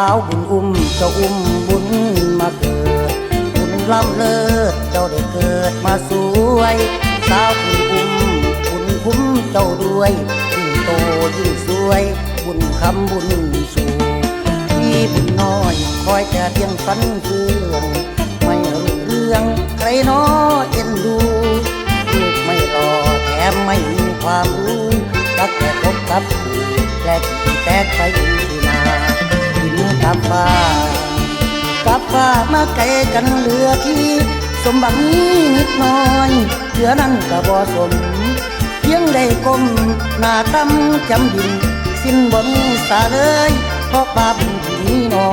าวบุญอุ้มเจ้าอุ้มบุญมาเกิด บุญล้ำเลิศเจ้าได้เกิดมาสวย สาวบุญอุ้มบุญคุ้มเจ้าด้วยยิ่งโตยิ่งสวย บุญคำบุญสูพี่บุญน้อยคอยแต่เพียงฝันเฟืองไม่รู้เรื่องใครน้อเอ็นดูลูกไม่รอแถมไม่มีความรู้ตักแต่พบกับแปลกที่แตกไปที่นา กับฟ้า กับฟ้ามาไกลกันเหลือที่ สมบังนี้นิดหน้อยเหลือนั้นก็บ่สมเพียงได้ก้มหน้าตั้มจำดิน สิ้นบนสาเลยเพราะบาปที่นี้น้อ